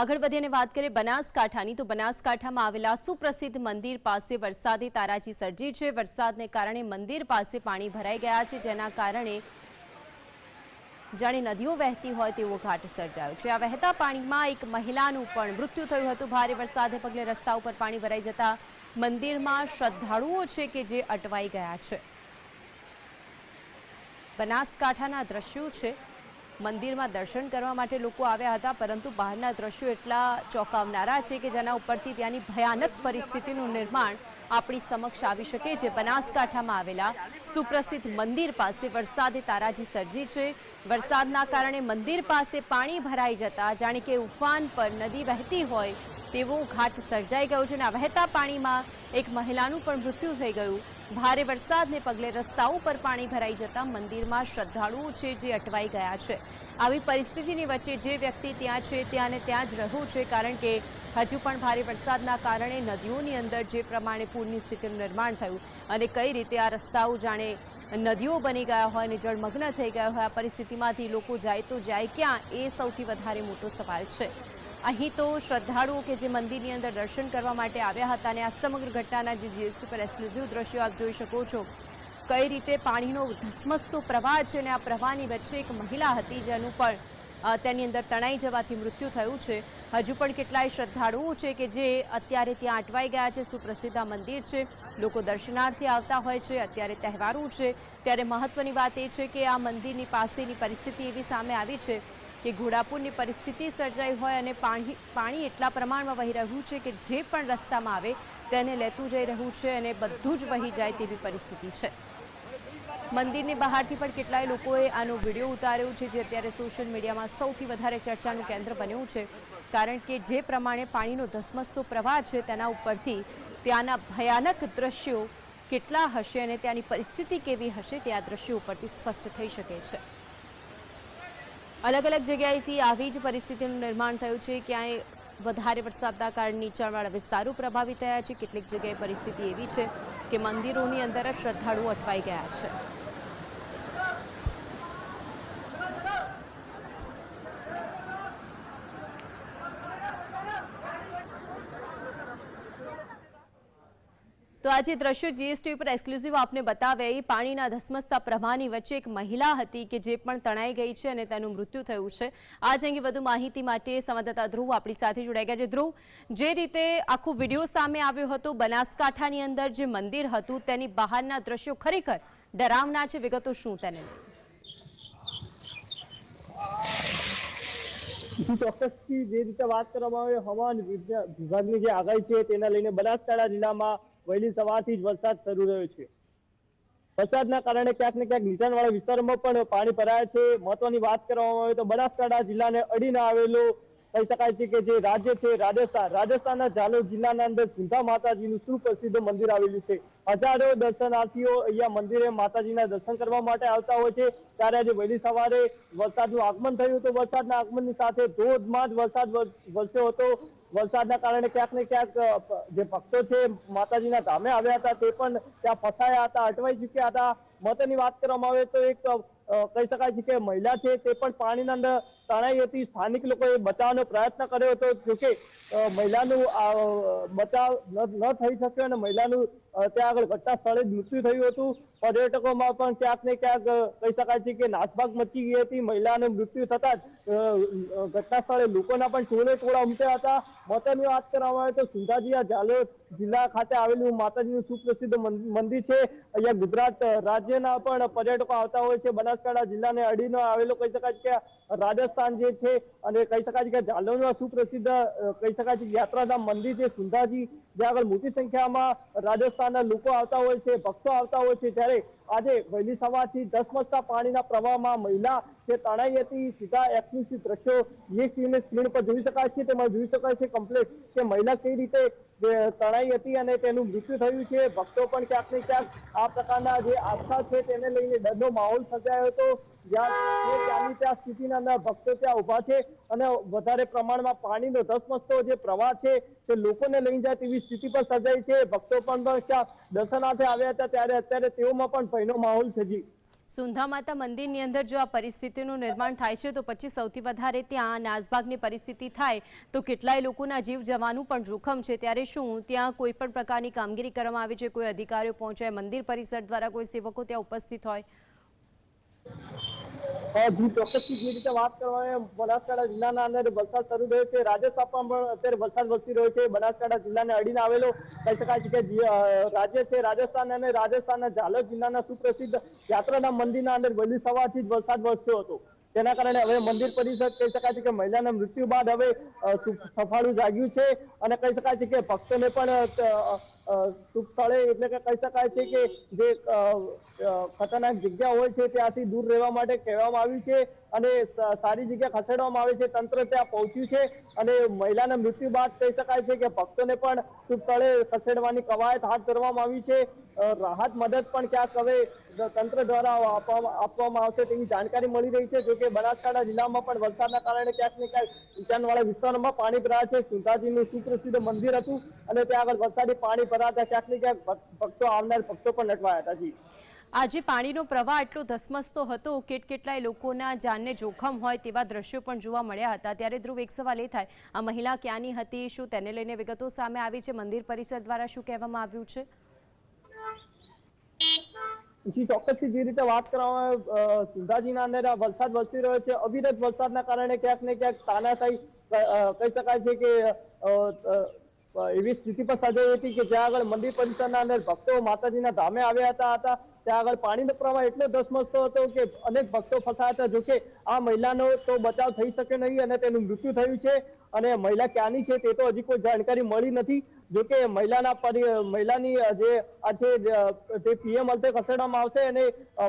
આગળ વધીને વાત કરીએ બનાસકાંઠાની, તો બનાસકાંઠામાં આવેલા સુપ્રસિદ્ધ મંદિર પાસે વરસાદે તારાજી સર્જી છે. વરસાદને કારણે મંદિર પાસે પાણી ભરાઈ ગયા છે, જેના કારણે જાણે નદીઓ વહેતી હોય તેવો ઘાટ સર્જાયો છે. આ વહેતા પાણીમાં એક મહિલાનું પણ મૃત્યુ થયું હતું. ભારે વરસાદને પગલે રસ્તા ઉપર પાણી ભરાઈ જતા મંદિરમાં શ્રદ્ધાળુઓ છે કે જે અટવાઈ ગયા છે. બનાસકાંઠાના દ્રશ્યો છે. મંદિરમાં દર્શન કરવા માટે લોકો આવ્યા હતા, પરંતુ બહારના દ્રશ્યો એટલા ચોંકાવનારા છે કે જેના ઉપરથી ત્યાંની ભયાનક પરિસ્થિતિનું નિર્માણ આપણી સમક્ષ આવી શકે છે. બનાસકાંઠામાં આવેલા સુપ્રસિદ્ધ મંદિર પાસે વરસાદે તારાજી સર્જી છે. વરસાદના કારણે મંદિર પાસે પાણી ભરાઈ જતા જાણે કે ઉફાન પર નદી વહેતી હોય તેવો ઘાટ સર્જાઈ ગયો છે અને આ વહેતા પાણીમાં એક મહિલાનું પણ મૃત્યુ થઈ ગયું. ભારે વરસાદને પગલે રસ્તાઓ પર પાણી ભરાઈ જતા મંદિરમાં શ્રદ્ધાળુઓ છે જે અટવાઈ ગયા છે. આવી પરિસ્થિતિની વચ્ચે જે વ્યક્તિ ત્યાં છે, ત્યાં ત્યાં જ રહેવું છે, કારણ કે હજુ પણ ભારે વરસાદના કારણે નદીઓની અંદર જે પ્રમાણે પૂરની સ્થિતિનું નિર્માણ થયું અને કઈ રીતે આ રસ્તાઓ જાણે નદીઓ બની ગયા હોય અને જળમગ્ન થઈ ગયા હોય, આ પરિસ્થિતિમાંથી લોકો જાય તો જાય ક્યાં, એ સૌથી વધારે મોટો સવાલ છે. અહીં તો શ્રદ્ધાળુઓ કે જે મંદિરની અંદર દર્શન કરવા માટે આવ્યા હતા અને આ સમગ્ર ઘટનાના જે જીએસટી પર એક્સક્લુઝિવ દ્રશ્યો આપ જોઈ શકો છો. કઈ રીતે પાણીનો ધસમસતો પ્રવાહ છે અને આ પ્રવાહની વચ્ચે એક મહિલા હતી જેનું પણ તેની અંદર તણાઈ જવાથી મૃત્યુ થયું છે. હજુ પણ કેટલાય શ્રદ્ધાળુઓ છે કે જે અત્યારે ત્યાં અટવાઈ ગયા છે, સુપ્રસિદ્ધ મંદિર છે. લોકો દર્શનાર્થે આવતા હોય છે, અત્યારે તહેવારો છે. ત્યારે મહત્વની વાત એ છે કે આ મંદિરની પાસેની પરિસ્થિતિ એવી સામે આવી છે કે ઘોડાપુરની પરિસ્થિતિ સર્જાઈ હોય અને પાણી પાણી એટલા પ્રમાણમાં વહી રહ્યું છે કે જે પણ રસ્તામાં આવે તેને લેતું જઈ રહ્યું છે અને બધું જ વહી જાય તેવી પરિસ્થિતિ છે. મંદિરની બહારથી પણ કેટલાય લોકોએ આનો વીડિયો ઉતાર્યો છે, જે અત્યારે સોશિયલ મીડિયામાં સૌથી વધારે ચર્ચાનું કેન્દ્ર બન્યું છે. કારણ કે જે પ્રમાણે પાણીનો ધસમસતો પ્રવાહ છે તેના ઉપરથી ત્યાંના ભયાનક દ્રશ્યો કેટલા હશે અને ત્યાંની પરિસ્થિતિ કેવી હશે તે આ દ્રશ્યો ઉપરથી સ્પષ્ટ થઈ શકે છે. અલગ અલગ જગ્યાએથી આવી જ પરિસ્થિતિનું નિર્માણ થયું છે. ક્યાંય વધારે વરસાદના કારણે નીચાણવાળા વિસ્તારો પ્રભાવિત થયા છે. કેટલીક જગ્યાએ પરિસ્થિતિ એવી છે કે મંદિરોની અંદર જ શ્રદ્ધાળુઓ અટવાઈ ગયા છે. તો આજે દ્રશ્યો જીએસટી ઉપર એક્સક્લુઝિવ આપને બતાવે એ પાણીના ધસમસતા પ્રવાહની વચ્ચે એક મહિલા હતી કે જે પણ તણાઈ ગઈ છે અને તેનું મૃત્યુ થયું છે. આજ અંગે વધુ માહિતી માટે સંવાદદાતા ધ્રુવ આપણી સાથે જોડાઈ ગયા છે. ધ્રુવ, જે રીતે આખો વીડિયો સામે આવ્યો હતો, બનાસકાંઠાની અંદર જે મંદિર હતું, તેની બહારના દ્રશ્યો ખરેખર ડરાવના છે? વિગતો શું તેને? જે રીતે વાત કરવામાં આવે, હવામાન વિભાગની જે આગાહી છે, તેના લઈને બનાસકાંઠા જિલ્લામાં વહેલી સવારથી જ વરસાદ શરૂ રહ્યો છે. વરસાદના કારણે ક્યાંક ને ક્યાંક નીચાણવાળા વિસ્તારોમાં પણ પાણી ભરાયા છે. મહત્વની વાત કરવામાં આવે તો બનાસકાંઠા જિલ્લાને અડીને આવેલો કહી શકાય છે કે જે રાજ્ય છે, રાજસ્થાન. રાજસ્થાનના ઝાલોદ જિલ્લાના અંદર સિંધા માતાજીનું સુપ્રસિદ્ધ મંદિર આવેલું છે. હજારો દર્શનાર્થીઓ અહીંયા મંદિરે માતાજીના દર્શન કરવા માટે આવતા હોય છે. ત્યારે આજે વહેલી સવારે વરસાદનું આગમન થયું હતું વરસાદના આગમનની સાથે ધોધમાર વરસાદ વર- વરસ્યો હતો. વરસાદના કારણે ક્યાંક ને ક્યાંક જે ભક્તો છે, માતાજીના ધામે આવ્યા હતા, તે પણ ત્યાં ફસાયા હતા, અટવાઈ ચૂક્યા હતા. મતની વાત કરવામાં આવે તો એક કહી શકાય છે કે મહિલા છે, તે પણ પાણીના અંદર તણાઈ હતી સ્થાનિક લોકોએ બચાવવાનો પ્રયત્ન કર્યો હતો જોકે મહિલાનું બચાવ ન થઈ શક્યો અને મહિલાનું ત્યાં આગળ ઘટના સ્થળે જ મૃત્યુ થયું હતું. પર્યટકોમાં પણ ક્યાંક ને ક્યાંક કહી શકાય છે કે નાસભાગ મચી ગઈ હતી. મહિલાનું મૃત્યુ થતા જ ઘટના સ્થળે લોકોના પણ ટોળે ટોળા ઉમટ્યા હતા. મહત્વની વાત કરવામાં આવે તો સુંધાજી આ ઝાલોદ જિલ્લા ખાતે આવેલું માતાજીનું સુપ્રસિદ્ધ મંદિર છે. અહીંયા ગુજરાત રાજ્યના પણ પર્યટકો આવતા હોય છે. બનાસકાંઠા જિલ્લાને અડીનો આવેલો, કહી શકાય કે રાજસ્થાન જે છે અને કહી શકાય કે ઝાલોદમાં સુપ્રસિદ્ધ કહી શકાય છે યાત્રાધામ મંદિર છે, સુંધાજી, જ્યાં આગળ મોટી સંખ્યામાં રાજસ્થાનના લોકો આવતા હોય છે, ભક્તો આવતા હોય છે, ત્યારે આજે વહેલી સવારથી ધસમસતા પાણીના પ્રવાહમાં મહિલા જે તણાઈ હતી, સીધા એક્સક્લુસિવ દ્રશ્યો એ સ્ક્રીન સ્ક્રીન પર જોઈ શકાય છે, તેમાં જોઈ શકાય છે કમ્પ્લેટ કે મહિલા કઈ રીતે તણાઈ હતી અને તેનું મૃત્યુ થયું છે, ભક્તો પણ ક્યાંક ને ક્યાંક આ પ્રકારના જે આસ્થા છે, તેને લઈને ડરનો માહોલ સર્જાયો હતો. જ્યાં ત્યાંની ત્યાં સ્થિતિના છે અને વધારે પ્રમાણમાં પાણીનો ધસમસતો જે પ્રવાહ છે તે લોકોને લઈ જાય તેવી સ્થિતિ પણ સર્જાઈ છે. ભક્તો પણ ત્યાં દર્શનાર્થે આવ્યા હતા ત્યારે અત્યારે તેઓમાં પણ ભયનો માહોલ છે સુંધા માતા મંદિરની અંદર જો આ પરિસ્થિતિનું નિર્માણ થાય છે તો પછી સૌથી વધારે ત્યાં નાસભાગની પરિસ્થિતિ થાય તો કેટલાય લોકોના જીવ જવાનું પણ જોખમ છે. ત્યારે શું ત્યાં કોઈ પણ પ્રકારની કામગીરી કરવામાં આવે છે? કોઈ અધિકારીઓ પહોંચે મંદિર પરિસર દ્વારા કોઈ સેવકો ત્યાં ઉપસ્થિત હોય? જી ચોક્કસથી જે રીતે વાત કરવામાં બનાસકાંઠા જિલ્લાના અંદર વરસાદ શરૂ થયો છે. રાજસ્થાનમાં પણ અત્યારે વરસાદ વરસી રહ્યો છે. બનાસકાંઠા જિલ્લાને અડીને આવેલો કહી શકાય છે કે રાજ્ય છે રાજસ્થાન અને રાજસ્થાનના ઝાલોદ જિલ્લાના સુપ્રસિદ્ધ યાત્રાના મંદિરના અંદર વહેલી સવારથી જ વરસાદ વરસ્યો હતો. તેના કારણે હવે મંદિર પરિસર કહી શકાય છે કે મહિલાના મૃત્યુ બાદ હવે સફાળું જાગ્યું છે. અને કહી શકાય છે કે ભક્તોને પણ સ્થળે એટલે કે કહી શકાય છે કે જે ખતરનાક જગ્યા હોય છે ત્યાંથી દૂર રહેવા માટે કહેવામાં આવ્યું છે અને સારી જગ્યા ખસેડવામાં આવે છે, તંત્ર ત્યાં પહોંચ્યું છે અને મહિલાના મૃત્યુ બાદ કહી શકાય છે કે ભક્તોને પણ સ્થળે ખસેડવાની કવાયત હાથ ધરવામાં આવી છે. રાહત મદદ પણ ક્યાંક હવે તંત્ર દ્વારા આપવામાં આપવામાં આવશે તેવી જાણકારી મળી રહી છે, જોકે બનાસકાંઠા જિલ્લામાં પણ વરસાદના કારણે ક્યાંક ને ક્યાંક નીચાણવાળા વિસ્તારોમાં પાણી ભરાયા છે. સુંધાજીનું સુપ્રસિદ્ધ મંદિર હતું અને ત્યાં આગળ વરસાદી પાણી ભરાતા ક્યાંક ને ક્યાંક ભક્તો આવનાર ભક્તો પણ નટવાયા હતા જી. આજે પાણીનો પ્રવાહ એટલો ધસમસતો હતો કેટ કેટલાય લોકોના જાનને જોખમ હોય તેવા દ્રશ્યો પણ જોવા મળ્યા હતા. ત્યારે ધ્રુવ એક સવાલ એ થાય આ મહિલા ક્યાંની હતી શું તેને લઈને વિગતો સામે આવી છે? મંદિર પરિસર દ્વારા શું કહેવામાં આવ્યું છે? જી ચોક્કસથી જે રીતે વાત કરવામાં સુંધાજીના અંદર વરસાદ વરસી રહ્યો છે અવિરત વરસાદના કારણે ક્યાંક ને ક્યાંક તાનાશાહી કહી શકાય છે કે એવી સ્થિતિ પણ સર્જાઈ હતી કે જ્યાં આગળ મંદિર પરિસરના અંદર ભક્તો માતાજીના ધામે આવ્યા હતા હતા. ત્યાં આગળ પાણીનો પ્રવાહ એટલો ધસમસતો હતો કે અનેક ભક્તો ફસાયા હતા. જોકે આ મહિલાનો તો બચાવ થઈ શકે નહીં અને તેનું મૃત્યુ થયું છે. અને મહિલા ક્યાંની છે તે તો હજી કોઈ જાણકારી મળી નથી. જોકે મહિલાના મહિલાની જે છે તે પીએમ અર્થે ખસેડવામાં આવશે અને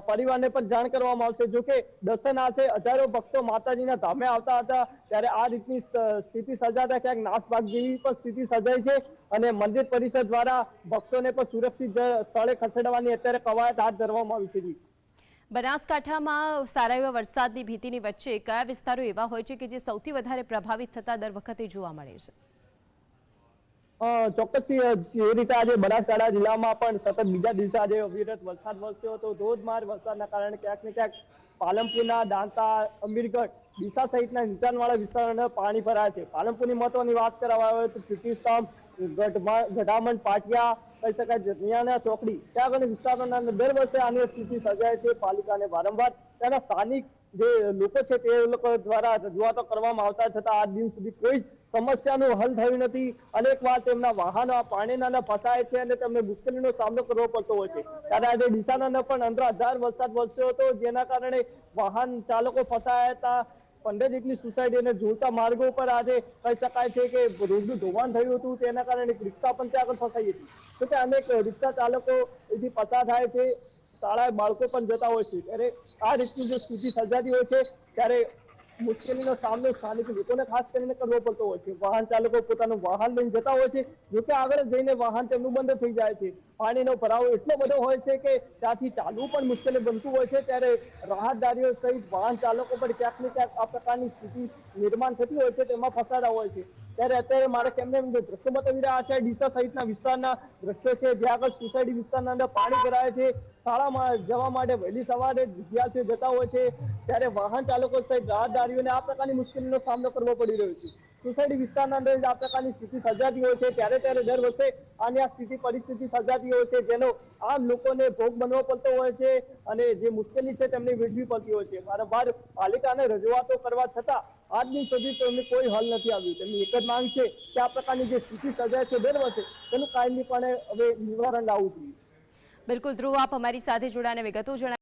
પરિવારને પણ જાણ કરવામાં આવશે. જોકે દર્શનાર્થે હજારો ભક્તો માતાજીના ધામે આવતા હતા, ત્યારે આ રીતની સ્થિતિ સર્જાતા ક્યાંક નાસભાગ જેવી પણ સ્થિતિ સર્જાઈ છે અને મંદિર પરિષદ દ્વારા ભક્તોને પણ સુરક્ષિત સ્થળે ખસેડવાની અત્યારે કવાયત હાથ ધરવામાં આવી છે બનાસકાંઠામાં સારા એવા વરસાદની ભીતિની વચ્ચે કયા વિસ્તારો એવા હોય છે કે જે સૌથી વધારે પ્રભાવિત થતા દર વખતે જોવા મળે છે? ચોક્કસથી એ રીતે આજે બનાસકાંઠા જિલ્લામાં પણ સતત બીજા દિવસે આજે અવિરત વરસાદ વરસ્યો હતો. ધોધમાર વરસાદના કારણે ક્યાંક ને ક્યાંક પાલનપુરના દાંતા અમીરગઢ ડીસા સહિતના નીચાણવાળા વિસ્તારોને પાણી ભરાયા છે. પાલનપુરની મહત્વની વાત કરવામાં આવે તો ચૂંટણી સ્તંભ, ગઢમા- ગઢામણ, પાટિયા કહી શકાય જતિયાના ચોકડી, ત્યાં આગળ વિસ્તારોના દર વર્ષે આની સ્થિતિ સર્જાય છે. પાલિકાને વારંવાર ત્યાંના સ્થાનિક જે લોકો છે તે લોકો દ્વારા રજૂઆતો કરવામાં આવતા છતાં આજ દિન સુધી કોઈ જ સમસ્યાનું હલ થયું નથી. અનેક વાર તેમના વાહનો, પાણીના ફસાય છે અને તેમને મુશ્કેલીનો સામનો કરવો પડતો હોય છે. ત્યારે આજે ડીસાના પણ અંદર વરસાદ વરસ્યો હતો, જેના કારણે વાહન ચાલકો ફસાયા હતા. પંદર જેટલી સોસાયટી અને જોડતા માર્ગો પર આજે કહી શકાય છે કે રોડનું ધોવાણ થયું હતું, તેના કારણે રિક્ષા પણ ત્યાં આગળ ફસાઈ હતી. તો ત્યાં અનેક રિક્ષા ચાલકો પસાર થાય છે. શાળાએ બાળકો પણ જતા હોય છે. ત્યારે આ રીતની જો સ્થિતિ સર્જાતી હોય છે, ત્યારે મુશ્કેલીનો સામનો સ્થાનિક લોકોને ખાસ કરીને કરવો પડતો હોય છે. વાહન ચાલકો પોતાનું વાહન લઈને જતા હોય છે, જોકે આગળ જઈને વાહન તેમનું બંધ થઈ જાય છે. પાણીનો ભરાવો એટલો બધો હોય છે કે ત્યાંથી ચાલવું પણ મુશ્કેલી બનતું હોય છે. ત્યારે રાહતદારીઓ સહિત વાહન ચાલકો પણ ક્યાંક ને ક્યાંક આ પ્રકારની સ્થિતિ નિર્માણ થતી હોય છે, તેમાં ફસાતા હોય છે. ત્યારે અત્યારે મારે કેમને દ્રશ્યો બતાવી રહ્યા છે, ડીસા સહિતના વિસ્તારના દ્રશ્યો છે જ્યાં આગળ સોસાયટી વિસ્તારના અંદર પાણી ભરાય છે. શાળામાં જવા માટે વહેલી સવારે વિદ્યાર્થીઓ જતા હોય છે. ત્યારે વાહન ચાલકો સહિત રાહદારીઓને આ પ્રકારની મુશ્કેલીનો સામનો કરવો પડી રહ્યો છે. સોસાયટી વિસ્તારના અંદર આ પ્રકારની સ્થિતિ સર્જાતી હોય છે. ત્યારે ત્યારે દર વર્ષે આની આ સ્થિતિ પરિસ્થિતિ સર્જાતી હોય છે, જેનો આમ લોકોને ભોગ બનવો પડતો હોય છે અને જે મુશ્કેલી છે તેમને વેઠવી પડતી હોય છે. વારંવાર પાલિકાને રજૂઆતો કરવા છતાં આજ દિન સુધી તેમને કોઈ હલ નથી આવ્યું. તેમની એક જ માંગ છે કે આ પ્રકારની જે સ્થિતિ સર્જાય છે દર વર્ષે, તેનું કાયમીપણે હવે નિવારણ લાવવું જોઈએ. બિલકુલ ધ્રુવ, આપ અમારી સાથે જોડાને વિગતો જણાવી